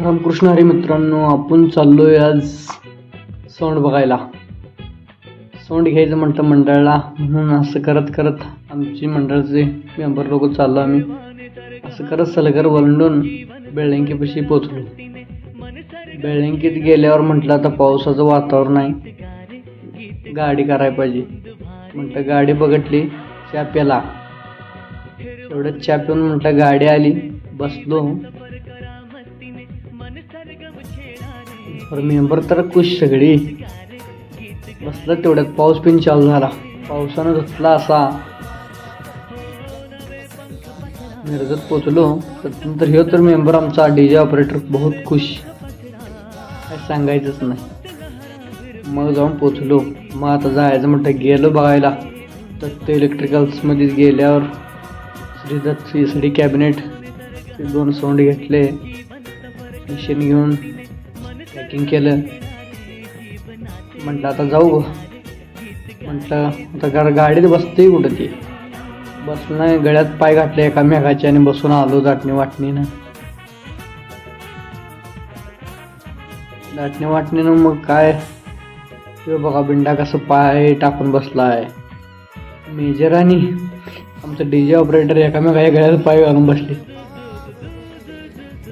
रामकृष्ण हरी मित्रांनो आपण चाललोय आज सोंड बघायला. सोंड घ्यायचं म्हणतं मंडळाला म्हणून असं करत करत आमची मंडळाचे मेंबर लोक चाललो आम्ही. असं करत सलगर वलंडून बेळंकीपाशी पोचलो बेळंकीत गेल्यावर म्हटलं आता पावसाचं वातावरण आहे. गाडी करायला पाहिजे. म्हटलं गाडी बघितली चहा प्याला एवढं चहा पिऊन म्हटलं गाडी आली बसलो. तर मेंबर तर खुश सगळी. बसलं तेवढ्यात पाऊस पिन चालू झाला. पावसानं धुतला असा. मिरजत पोचलो. तर ह्यो तर मेंबर आमचा डी जे ऑपरेटर बहुत खुश. काय सांगायचंच नाही. मग जाऊन पोचलो. मग आता जायचं म्हटलं गेलो बघायला. तर ते इलेक्ट्रिकल्समध्ये गेल्यावर Shridatta C C D cabinet ते दोन साऊंड घेतले. मशीन घेऊन पॅकिंग केलं. म्हटलं आता जाऊ म्हटलं आता गा गाडीत बसते कुठं ती. बसलं नाही गळ्यात पाय घातले एका मेघाचे आणि बसून आलो दाटणी वाटणीनं. दाटणी वाटणीनं मग काय? ते बघा बिंडा कसं पाय टाकून बसला आहे मेजर आणि आमचं डी जे ऑपरेटर एकामेकाच्या गळ्यात पाय घालून बसले.